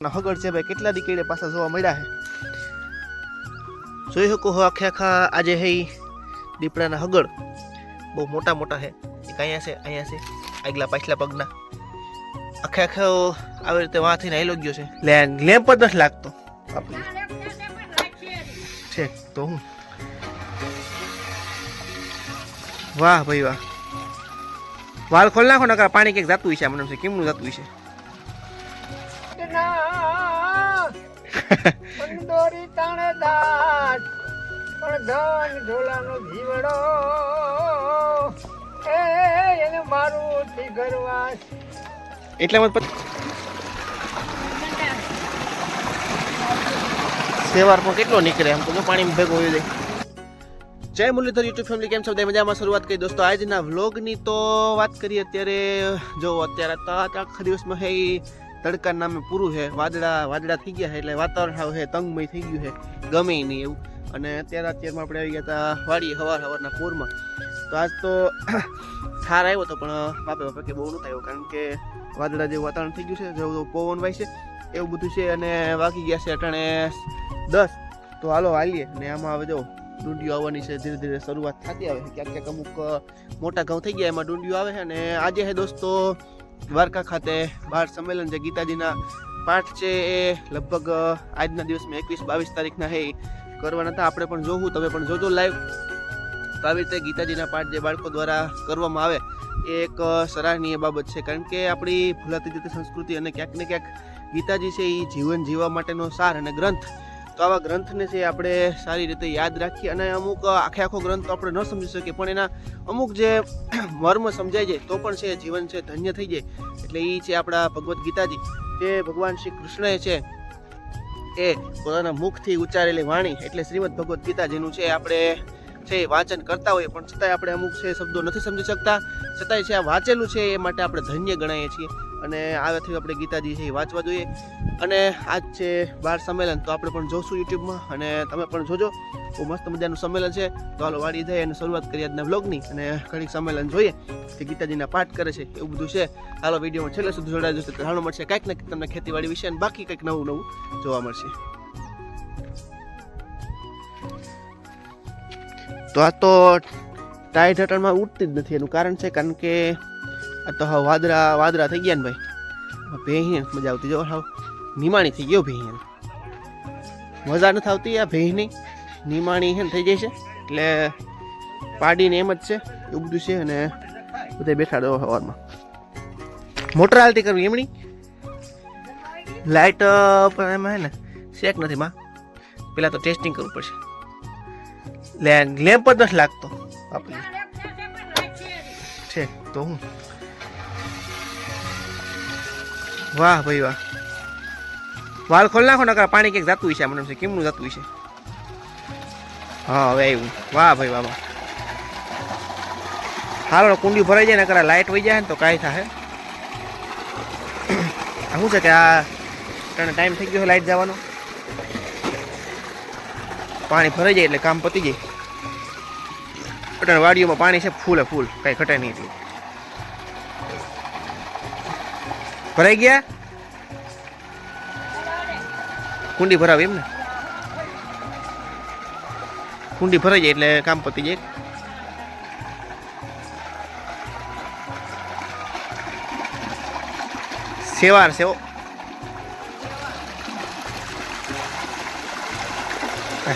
હગડ છે ભાઈ, કેટલા દીકરીને પાછા જોવા મળ્યા છે? જોઈ શકો હો, આખે આખા આજે હે દીપડાના હગડ. બહુ મોટા મોટા છે. એક અહીંયા છે અહીંયા છે, આગલા પાછલા પગના. આખે આખો આવી રીતે વાંથી આવેલો ગયો છે. લેમ્પ જ નથી લાગતો. છે, તો હું? વાહ ભાઈ વાહ. વાલ ખોલ નાખો, નકર પાણી ક્યાંક જાતું છે. મને કેમનું જાતું છે દોરી તાણે દાટ પણ ધન ઢોલાનો જીવડો. એ, એને મારું થી ગરવાસ. એટલામાં જ પછી સેવાર પણ કેટલો નીકળે એમ તો પાણી ભેગો હોય જાય. જય મુરલીધર યુટ્યુબ ફેમિલી કેમ છો? બધા મજામાં? શરૂઆત કરી દોસ્તો, આજના વ્લોગની તો વાત કરીએ અત્યારે, જો અત્યારે તો આખા દિવસમાં હે તડકા નામે પૂરું છે. વાદળા વાદળા થઈ ગયા છે એટલે વાતાવરણ સાવ છે, તંગમય થઈ ગયું છે. ગમે નહીં એવું. અને અત્યારે, અત્યારમાં આપણે આવી ગયા હતા વાડી હવાર હવારના પૂરમાં. તો આજ તો થાર આવ્યો હતો પણ બાપે બાપે કે બહુ નહોતો આવ્યો, કારણ કે વાદળા જેવું વાતાવરણ થઈ ગયું છે, જેવું પવન વાય છે, એવું બધું છે અને વાગી ગયા છે અટાણે દસ. તો હાલો, હાલીએ. ને આમાં હવે જો ડુંડીઓ આવવાની છે, ધીરે ધીરે શરૂઆત થતી આવે છે. ક્યાંક ક્યાંક અમુક મોટા ઘઉં થઈ ગયા, એમાં ડુંડીઓ આવે છે. અને આજે છે દોસ્તો દ્વારકા ખાતે બાર સંમેલન જે ગીતાજીના પાઠ છે એ લગભગ આજના દિવસમાં એકવીસ બાવીસ તારીખના હે કરવાના હતા. આપણે પણ જોવું, તમે પણ જોજો લાઈવ તો આવી રીતે ગીતાજીના પાઠ જે બાળકો દ્વારા કરવામાં આવે, એ એક સરાહનીય બાબત છે. કારણ કે આપણી ભૂલાતી જતી સંસ્કૃતિ અને ક્યાંક ને ક્યાંક ગીતાજી છે એ જીવન જીવવા માટેનો સાર અને ગ્રંથ. તો આવા ગ્રંથને છે આપણે સારી રીતે યાદ રાખીએ અને અમુક આખે આખો ગ્રંથ તો આપણે ન સમજી શકીએ, પણ એના અમુક જે મર્મ સમજાઈ જાય, તો પણ છે, જીવન છે, ધન્ય થઈ જાય. એટલે એ છે આપણા ભગવદ્ ગીતાજી. તે ભગવાન શ્રી કૃષ્ણએ છે, એ પોતાના મુખથી ઉચ્ચારેલી વાણી, એટલે શ્રીમદ ભગવદ્ ગીતા જેનું છે, આપણે છે વાંચન કરતા હોઈએ, પણ છતાંય આપણે અમુક છે શબ્દો નથી સમજી શકતા. છતાંય છે આ વાંચેલું છે, એ માટે આપણે ધન્ય ગણાઈએ છીએ. અને આવાથી આપણે ગીતાજી છે એ વાંચવા જોઈએ. અને આજ છે બાર સંમેલન, તો આપણે પણ જોશું યુટ્યુબમાં. અને તમે પણ જોજો. બહુ મસ્ત મજાનું સંમેલન છે. તો હાલો વાળી જાય અને શરૂઆત કરીએ આજના બ્લોગની અને ઘણી સંમેલન જોઈએ કે ગીતાજીના પાઠ કરે છે, એવું બધું છે. હાલો વિડીયોમાં છેલ્લે સુધી જોડાઈ તો જાણવા મળશે કંઈક ને તમને ખેતીવાડી વિશે અને બાકી કંઈક નવું નવું જોવા મળશે. તો આ તો ટાઈટ હટણમાં ઉઠતી જ નથી. એનું કારણ છે કારણ કે આ તો હવે વાદળા વાદળા થઈ ગયા ને ભાઈ. ભેહીને મજા આવતી જો, હાવ નિમાણી થઈ ગયો ભેહી મજા નથી આવતી આ ભેહીની નિમાણી હે થઈ જાય છે એટલે પાડીને એમ જ છે, એવું બધું છે અને બધા બેઠા દો હવારમાં. મોટર હાલતી કરવી એમની? લાઇટ પણ એમાં હે ને શેક નથી માં. પેલા તો ટેસ્ટિંગ કરવું પડશે. લેમ્પ જ નથી લાગતો. આપણે છે તો હું વાહ ભાઈ વાહ. વાલ ખોલ નાખો નકર પાણી કંઈક જતું છે મને કેમનું જતું છે હા, હવે આવ્યું વાહ ભાઈ વાહ હાલો, કુંડી ભરાઈ જાય નકર લાઇટ વહી જાય ને તો કાંઈ થાય શું છે કે આ તને ટાઈમ થઈ ગયો લાઇટ જવાનો? પાણી ભરાઈ જાય એટલે કામ પતી જાય. અટાણે વાડીઓમાં પાણી છે, ફૂલે ફૂલ. કાંઈ ઘટે નહીં એટલું. ભરાઈ ગયા? કુંડી ભરાવી એમ ને કુંડી ભરાઈ જાય એટલે કામ પતી જાય. સેવાર સેવો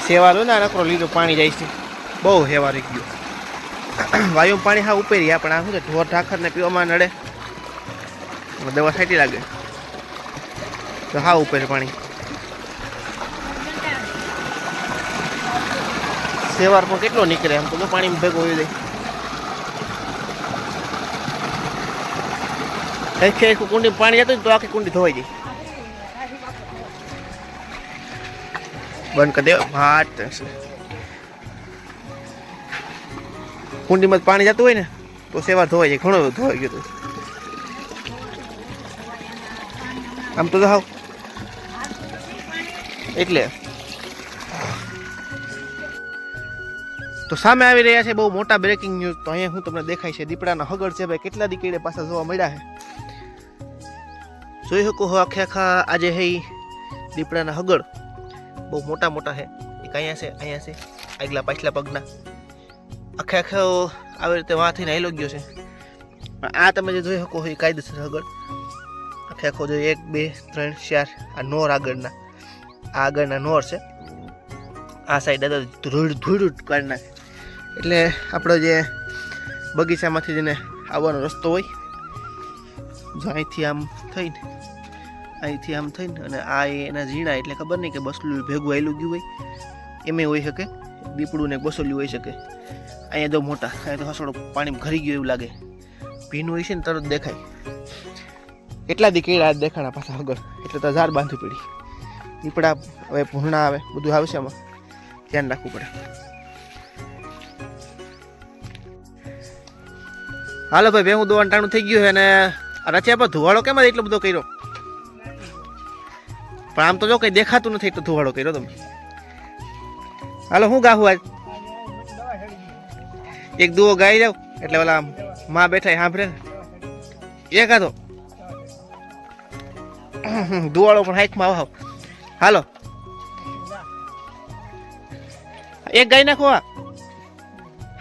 સેવારો ને નકરો લીધો, પાણી જાય છે. બહુ એક ગયો. વાયુ પાણી હા ઉપેરી આપણે પણ આ શું ઢોર ઠાખરને પીવામાં નડે. દવા છાંટી લાગે. તો હા, ઉપર પાણી. સેવાર પણ કેટલો નીકળે આમ તો જો પાણી ભેગો હોય જાય. એક એક કુંડી પાણી જતું ને તો આખી કુંડી ધોવાઈ જાય. બંધ કરી દે ભાત હશે કુંડીમાં પાણી જતું હોય ને, તો સેવા ધોવાઈ જાય. ઘણો ધોવાઈ ગયો તો આમ તો હાવ. એટલે. તો સામે આવી રહ્યા છે બહુ મોટા બ્રેકિંગ ન્યૂઝ તો અહીંયા હું તમને દેખાય છે દીપડાના હગડ છે ભાઈ, કેટલા દીકડે પાછા જોવા મળ્યા છે. જોઈ શકો હો આખે આખા આજે હે દીપડાના હગડ. બહુ મોટા મોટા છે. એક અહીંયા છે અહીંયા છે. આગલા પાછલા પગના. આખે આખો આવી રીતે વાંથીને હેલો ગયો છે. આ તમે જે જોઈ શકો એ કાયદેસર હગડ. આખે આખો જો એક, બે, ત્રણ, ચાર. આ નોર આગળના. આ આગળના નોર છે. આ સાઈડ ધૂળ ધૂળ કાઢી નાખે. એટલે આપણો જે બગીચામાંથી જેને આવવાનો રસ્તો હોય, જો અહીંથી આમ થઈને, અહીંથી આમ થઈને અને આ એના ઝીણા એટલે ખબર નહીં કે બસલું ભેગું આવેલું ગયું હોય એમે હોઈ શકે. દીપડું ને બસોલ્યું હોઈ શકે. અહીંયા જો મોટા, અહીંયા તો હસડો પાણી ઘરી ગયું એવું લાગે. ભીનું હોય છે ને તરત દેખાય. એટલા દી આજ દેખાણા પાછા આગળ એટલે તો ઝાડ બાંધવી પડી. દીપડા હવે ભૂરણા આવે, બધું આવશે આમાં. ધ્યાન રાખવું પડે. હાલો ભાઈ ભેગું દોવાનું ટાણું થઈ ગયું છે અને રચ્યા પર ધુવાડો કેમ એટલો બધો કર્યો? પણ આમ તો જો કંઈ દેખાતું નથી એટલો ધુવાડો કર્યો તમે. હાલો, હું ગાહું આજ? એક દુઓ ગાઈ જાવ એટલે ઓલા માં બેઠા સાંભળે ને. એક હતો દુવાળો પણ હાઈકમાં આવ. હાલો. એક ગાય નાખો આ.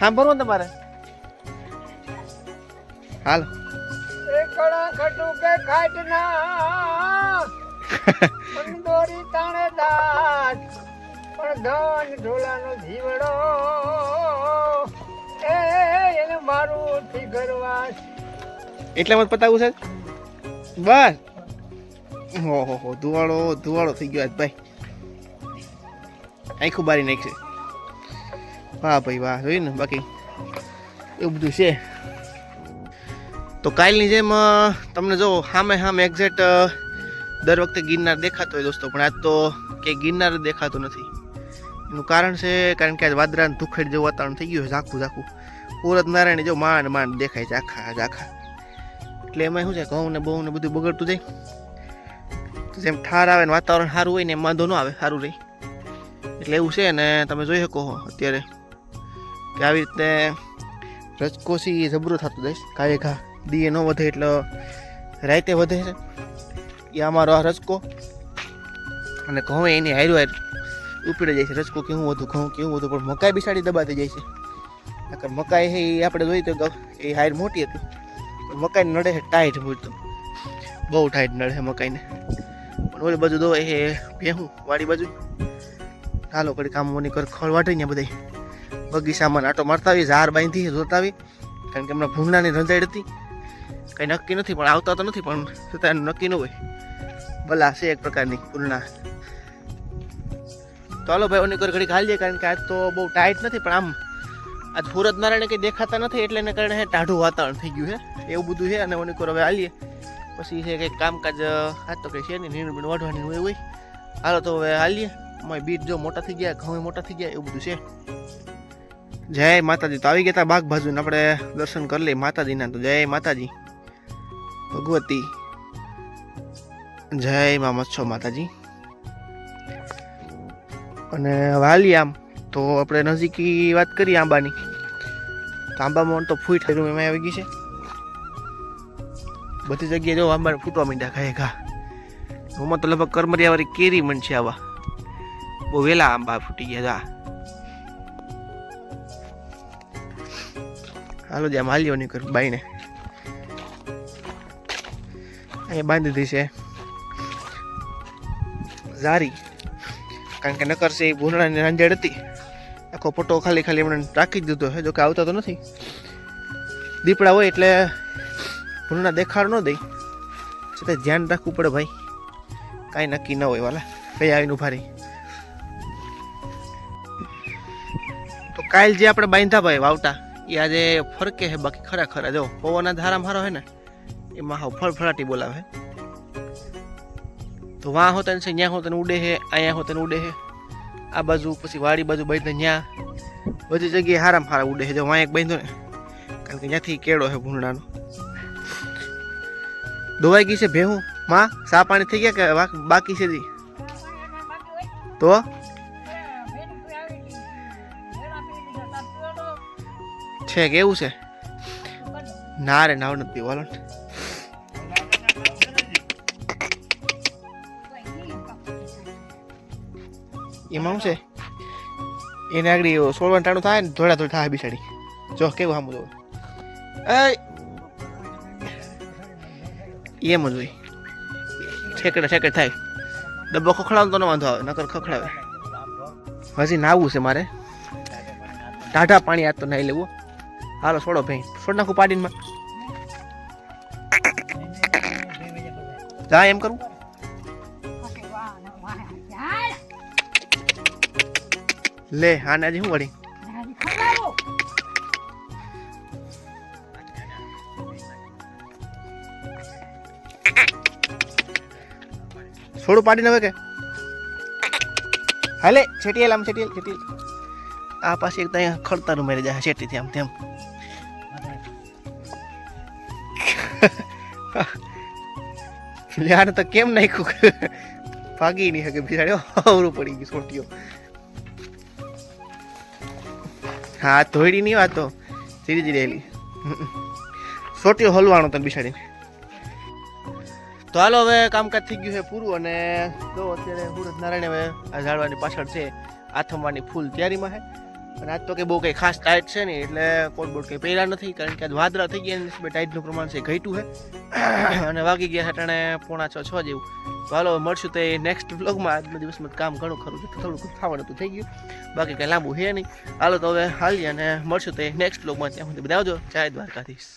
સાંભળવું ને તમારે. હાલો. એટલે મત પતાવું છે? બસ. ઓહો હો ધુવાળો ધુવાળો થઈ ગયો આજ, ભાઈ. આખું બારી નાખશે વાહ, ભાઈ, વાહ, જોયું ને, બાકી એવું બધું છે. તો કાલની જેમ તમને જો સામે સામે એક્ઝેક્ટ દર વખતે ગિરનાર દેખાતો હોય દોસ્તો, પણ આજ તો કે ગિરનાર દેખાતો નથી. એનું કારણ છે, કારણ કે આજ વાદરાને ધુખેડ જેવું વાતાવરણ થઈ ગયું છે, ઝાખું ઝાખું. પૂરત નારાયણ જો માંડ માંડ દેખાય છે, આખા આખા. એટલે એમાં શું છે, ઘઉં ને બહુ ને બધું બગડતું જાય. જેમ ઠાર આવે ને વાતાવરણ સારું હોય ને વાંધો ન આવે, સારું રહે. એટલે એવું છે ને તમે જોઈ શકો છો અત્યારે કે આવી રીતે રજકોસી જબરો થતું જઈશ કાંઈ ઘા દીએ ન વધે એટલે રાતે વધે છે. એ અમારો આ રજકો. અને ઘઉં એની હાર્યું હાર ઉપડી જાય છે. રજકો કેવું વધુ ઘઉં કેવું વધુ પણ મકાઈ બિસાડી દબાતી જાય છે. નકર મકાઈ છે એ આપણે જોઈએ તો એ હાર મોટી હતી. મકાઈ નડે છે ટાઈટ પૂરતું બહુ ટાઈટ નડે છે મકાઈને. ઓલી બાજુ દો એ ભેહું વાડી બાજુ. ચાલો કડી કામ મોની કર ખળ વાટી ને બધા બગીચામાં આટો મારતા આવી ઝાર બાંધી જોતા આવી કારણ કે હમણાં ભૂંગણાની રંજાઈ હતી. કંઈ નક્કી નથી, પણ આવતા તો નથી, પણ છતાં એનું નક્કી ન હોય. ભલા છે એક પ્રકારની પૂર્ણા હાલો ભાઈ, ઓની ઘડી ખાલી કારણ કે આજ તો બહુ ટાઈટ નથી, પણ આમ આજ સુરત નારાયણ કંઈ દેખાતા નથી, એટલે એને કારણે ટાઢું વાતાવરણ થઈ ગયું છે એવું બધું છે અને ઓની હવે હાલીએ. પછી છે કંઈક કામકાજ આજ તો કંઈ છે નહીં નીણ બીણ વાઢવાની હોય હોય. હાલો, તો હવે હાલીએ. અમારી બીટ જો મોટા થઈ ગયા, ઘઉં મોટા થઈ ગયા, એવું બધું છે. જય માતાજી. તો આવી ગયા હતા બાગ બાજુ આપણે દર્શન કરી લઈએ માતાજીના. તો જય માતાજી. ભગવતી. જય મા મચ્છો માતાજી. અને હાલીએ આમ. તો આપણે નજીકી વાત કરીએ આંબાની. તો આંબામાં તો ફૂટ એમાં આવી ગઈ છે. બધી જગ્યાએ જો આંબા ફૂટવા માંડ્યા ખાય ઘા. રૂમાં તો લગભગ કરમરિયાવાળી કેરી મન છે આવા. બહુ વહેલા આંબા ફૂટી ગયા હતા હાલો જ્યાં માલ્યો નહીં કર, બાઈને. અહીંયા બાંધી દીધી છે. ઝારી. કારણ કે નકર છે એ ભૂંડાની રાંજેડ હતી. આખો પટ્ટો ખાલી ખાલી એમણે રાખી જ દીધો છે જો કે આવતા તો નથી. દીપડા હોય એટલે ભૂંડળા દેખાડ ન દઈ. છતાં ધ્યાન રાખવું પડે ભાઈ. કાંઈ નક્કી ન હોય વાલા. કઈ આવીને ઊભા તો કાલ જે આપણે બાંધ્યા ભાઈ વાવટા એ આજે ફરકે છે બાકી ખરા ખરા. જો, પવનના ધારા મારો હે ને, એમાં હાવ ફળફળાટી બોલાવે તો વાં હોતન છે ત્યાં હોતન ઉડે છે અહીંયા હોતન ઉડે છે આ બાજુ, પછી વાડી બાજુ બાંધે ત્યાં બધી જગ્યાએ હારામ હારા ઉડે છે જો વાં એક બાંધ્યો ને, કારણ કે ત્યાંથી કેળો છે ભૂંડાનો દોવાઈ ગઈ છે, ભેહું. માં, સા પાણી થઈ ગયા કે બાકી છે તો? છે કેવું છે? ના રે, નાવ નથી વાલો એમાં શું છે? એને આગળ સોળવાનું ટાણું થાય ને થોડા થોડા થાય બિસાડી જો, કેવું સામું જોવું. એ એમ જ હોય. ઠેકડે ઠેકડે થાય. ડબ્બો ખખડાવ તો ન વાંધો આવે નકર ખખડાવે. હજી નાવું છે મારે. ટાઢા પાણી આજ તો નાઈ લેવું હાલો છોડો ભાઈ છોડ નાખું પાડીનમાં જા એમ કરું. લે આને આજે શું વળી? થોડું પાડીને હવે કે. હાલે છેટીએલ આમ છેટીએલ છેટીએલ આ પાસે એક ત્યાં ખડતાનું મારી જાય છેટીથી, આમ, તેમ. યાર તો કેમ નાખ્યું? ભાગી નહીં શકે બિચાર્યો અવરું પડી ગયું સોટીઓ. હા ધોઈડી નહીં વાત. ધીરે ધીરે એલી સોટીઓ હલવાનો તને બિચારીને. તો હાલો હવે કામકાજ થઈ ગયું છે પૂરું અને તો અત્યારે સુરત નારાયણ હવે આ ઝાડવાની પાછળ છે આથમવાની ફૂલ તૈયારીમાં છે. અને આજ તો કે બહુ કંઈ ખાસ ટાઈટ છે નહીં, એટલે કોટ બોટ કંઈ પહેર્યા નથી, કારણ કે આજ વાદળા થઈ ગયા એટલે ટાઈટનું પ્રમાણ છે ઘટ્યું છે. અને વાગી ગયા અટાણે પોણા છ છ જેવું. તો હાલો મળશું તો નેક્સ્ટ બ્લોગમાં આજના દિવસમાં કામ ઘણું ખરું છે થોડુંક ખાવાનું હતું થઈ ગયું. બાકી કંઈ લાંબુ છે નહીં. હાલો તો હવે હાલીએ અને મળશું તો નેક્સ્ટ બ્લોગમાં ત્યાં સુધી બધા આવજો જય દ્વારકાધીશ.